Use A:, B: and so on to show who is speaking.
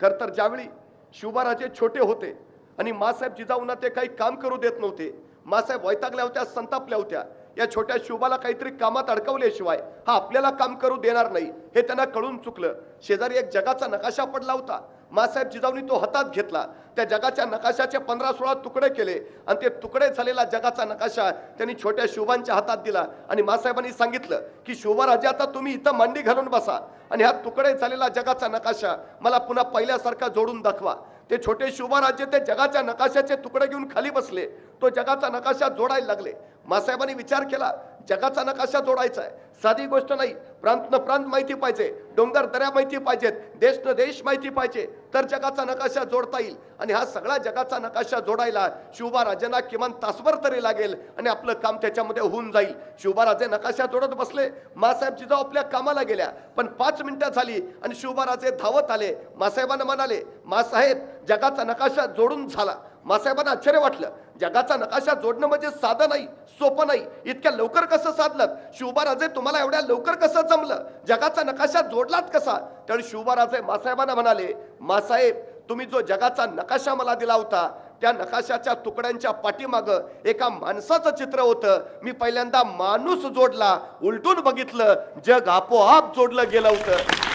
A: खर तर ज्यावेळी शिवबाराजे छोटे होते आणि मासाहेब जिजाऊंना ते काही काम करू देत नव्हते मासाहेब वैतागल्या होत्या संतापल्या होत्या या छोट्या शिवबाला काहीतरी कामात अडकवल्याशिवाय हा आपल्याला काम करू देणार नाही हे त्यांना कळून चुकलं. शेजारी एक जगाचा नकाशा पडला होता. मासाहेब जिजाऊनी तो हातात घेतला. त्या जगाच्या नकाशाचे पंधरा सोळा तुकडे केले. आणि ते तुकडे झालेला जगाचा नकाशा त्यांनी छोट्या शिवबांच्या हातात दिला. आणि मासाहेबांनी सांगितलं की शिवबा आता तुम्ही इथं मांडी घालून बसा. आणि हा तुकडे झालेला जगाचा नकाशा मला पुन्हा पहिल्यासारखा जोडून दाखवा. ते छोटे शिवबा ते जगाच्या नकाशाचे तुकडे घेऊन खाली बसले. तो जगाचा नकाशा जोडायला लागले. मासाहेबांनी विचार केला जगाचा नकाशा जोडायचा आहे. साधी गोष्ट नाही. प्रांत न प्रांत माहिती पाहिजे. डोंगर दऱ्या माहिती पाहिजेत. देश न देश माहिती पाहिजे. तर जगाचा नकाशा जोडता येईल. आणि हा सगळा जगाचा नकाशा जोडायला शिवबाराजांना किमान तासभर तरी लागेल. आणि आपलं काम त्याच्यामध्ये होऊन जाईल. शिवबाराजे नकाशा जोडत बसले. मासाहेब जिजाऊ आपल्या कामाला गेल्या. पण पाच मिनिटं झाली आणि शिवबाराजे धावत आले. मासाहेबांना म्हणाले मासाहेब जगाचा नकाशा जोडून झाला. मासाहेबांना आश्चर्य वाटलं. जगाचा नकाशा जोडणं म्हणजे साधं नाही सोपं नाही. इतक्या लवकर कसं साधलं शिवबाराजे तुम्हाला एवढ्या लवकर कसं जमलं? जगाचा नकाशा जोडलात कसा? तर शिवबाराजे मासाहेबांना म्हणाले मासाहेब तुम्ही जो जगाचा नकाशा मला दिला होता त्या नकाशाच्या तुकड्यांच्या पाठीमाग एका माणसाचं चित्र होतं. मी पहिल्यांदा माणूस जोडला उलटून बघितलं जग आपोआप जोडलं गेलं होतं.